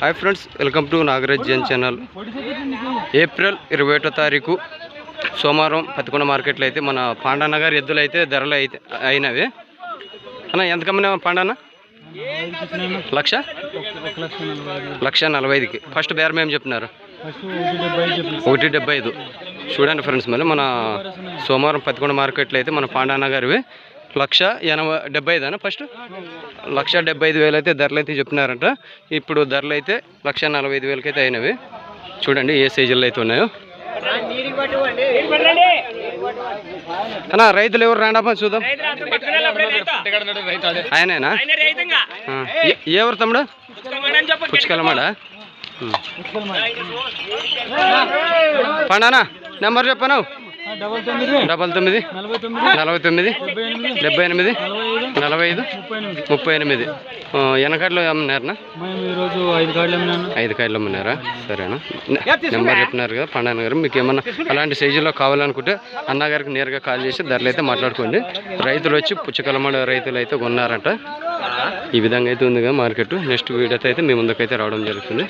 Hi friends welcome to Nagarajan channel. April ఇరవై ఒకటో తారీఖు సోమవారం పత్తికొండ మార్కెట్లో అయితే మన పాండానగర్ ఎద్దులు అయితే ధరలు అయితే అయినవి. అన్న ఎంత కమ్మినా పాండాన లక్ష? లక్ష నలభై ఐదుకి ఫస్ట్ బేరం ఏం చెప్తున్నారు ఒకటి డెబ్బై ఐదు. చూడండి ఫ్రెండ్స్ మళ్ళీ మన సోమవారం పత్తికొండ మార్కెట్లో అయితే మన పాండానగర్వి. లక్ష ఎనభై డెబ్బై ఐదు అన్న ఫస్ట్? లక్ష డెబ్బై ఐదు వేలు అయితే ధరలు అయితే చెప్తున్నారంట. ఇప్పుడు ధరలు అయితే లక్ష నలభై ఐదు వేలకి అయితే అయినవి. చూడండి ఏ సైజుల్లో అయితే ఉన్నాయో. అన్నా రైతులు ఎవరు రాండప్ప చూద్దాం. ఆయనేనా? ఎవరు ఏ- తమ్ముడు? పుచ్చుకలమాడ? పండానా నెంబర్ చెప్పాను? డబల్ తొమ్మిది. నలభై తొమ్మిది. డెబ్బై ఎనిమిది. నలభై ఐదు. ముప్పై ఎనిమిది. వెనకాడలో ఐదు కార్డులు అమ్మినాను. ఐదు కాయలు అమ్మన్నారా సరేనా. నెంబర్ చెప్పినారు కదా పండాన గారు. మీకు ఏమన్నా అలాంటి సైజులో కావాలనుకుంటే అన్నగారికి నేరుగా కాల్ చేసి ధరలు అయితే మాట్లాడుకోండి. రైతులు వచ్చి పుచ్చకలమడ రైతులు అయితే కొన్నారంట. ఈ విధంగా అయితే ఉంది కదా మార్కెట్. నెక్స్ట్ వీడియోతో అయితే మీ ముందుకైతే రావడం జరుగుతుంది.